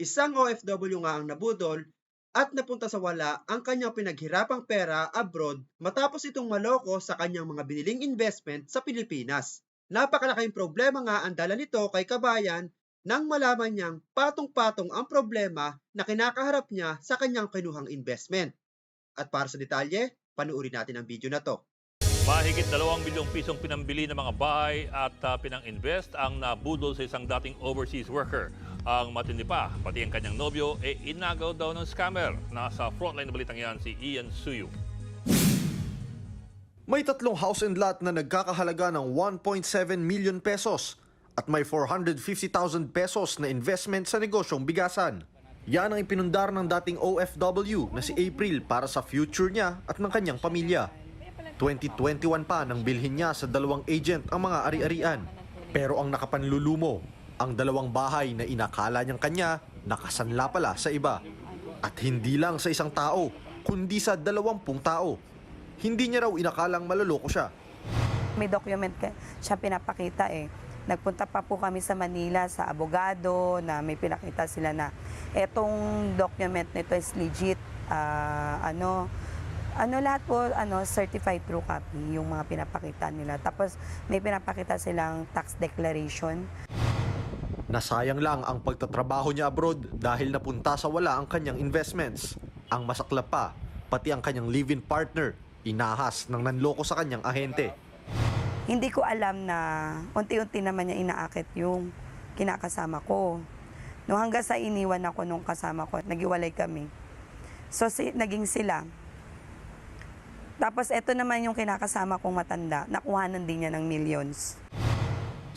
Isang OFW nga ang nabudol at napunta sa wala ang kanyang pinaghirapang pera abroad matapos itong maloko sa kanyang mga biniling investment sa Pilipinas. Napakalaking problema nga ang dala nito kay kabayan nang malaman niyang patong-patong ang problema na kinakaharap niya sa kanyang kinuhang investment. At para sa detalye, panuuri natin ang video na to. Mahigit 2 bilyong pisong pinambili ng mga bahay at ah, pinang-invest ang nabudol sa isang dating overseas worker. Ang matindi pa, pati ang kanyang nobyo, eh inagaw daw ng scammer. Nasa frontline na balitang yan si Ian Suyu. May tatlong house and lot na nagkakahalaga ng 1.7 million pesos at may 450,000 pesos na investment sa negosyong bigasan. Yan ang ipinundar ng dating OFW na si April para sa future niya at ng kanyang pamilya. 2021 pa nang bilhin niya sa dalawang agent ang mga ari-arian. Pero ang nakapanlulumo, ang dalawang bahay na inakala niyang kanya, nakasanla pala sa iba. At hindi lang sa isang tao, kundi sa dalawampung tao. Hindi niya raw inakalang maloloko siya. May document siya pinapakita eh. Nagpunta pa po kami sa Manila sa abogado na may pinakita sila na etong document nito is legit. ah, ano, ano lahat po, ano, certified true copy yung mga pinapakita nila. Tapos may pinapakita silang tax declaration. Nasayang lang ang pagtatrabaho niya abroad dahil napunta sa wala ang kanyang investments. Ang masaklap pa, pati ang kanyang live-in partner, inahas ng nanloko sa kanyang ahente. Hindi ko alam na unti-unti naman niya inaakit yung kinakasama ko. No hanggang sa iniwan ako nung kasama ko, nagiwalay kami. So si, naging sila. Tapos eto naman yung kinakasama kong matanda, nakuhanan din niya ng millions.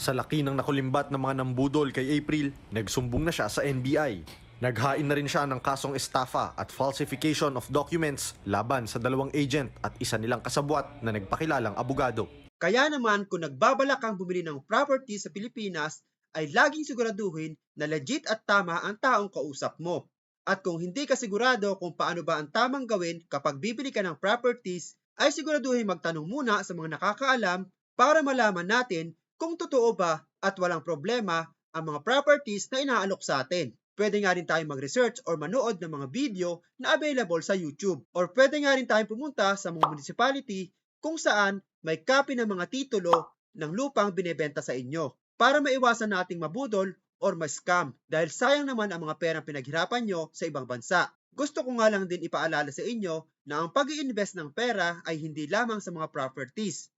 Sa laki ng nakulimbat ng mga nambudol kay April, nagsumbong na siya sa NBI. Naghain na rin siya ng kasong estafa at falsification of documents laban sa dalawang agent at isa nilang kasabwat na nagpakilalang abogado. Kaya naman kung nagbabalak kang bumili ng property sa Pilipinas, ay laging siguraduhin na legit at tama ang taong kausap mo. At kung hindi ka sigurado kung paano ba ang tamang gawin kapag bibili ka ng properties, ay siguraduhin magtanong muna sa mga nakakaalam para malaman natin kung totoo ba at walang problema ang mga properties na inaalok sa atin. Pwede nga rin tayong mag-research or manood ng mga video na available sa YouTube. Or pwede nga rin tayong pumunta sa mga municipality kung saan may copy ng mga titulo ng lupang binebenta sa inyo para maiwasan nating mabudol or ma-scam dahil sayang naman ang mga perang pinaghirapan nyo sa ibang bansa. Gusto ko nga lang din ipaalala sa inyo na ang pag invest ng pera ay hindi lamang sa mga properties.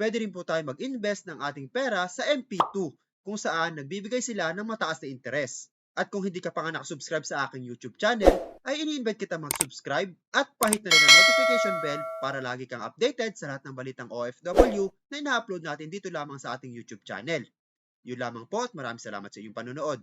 Pwede rin po tayo mag-invest ng ating pera sa MP2 kung saan nagbibigay sila ng mataas na interes. At kung hindi ka pa nga nakasubscribe sa aking YouTube channel, ay ini-invite kita mag-subscribe at pahit na rin ang notification bell para lagi kang updated sa lahat ng balitang OFW na ina-upload natin dito lamang sa ating YouTube channel. Yun lamang po at maraming salamat sa iyong panonood.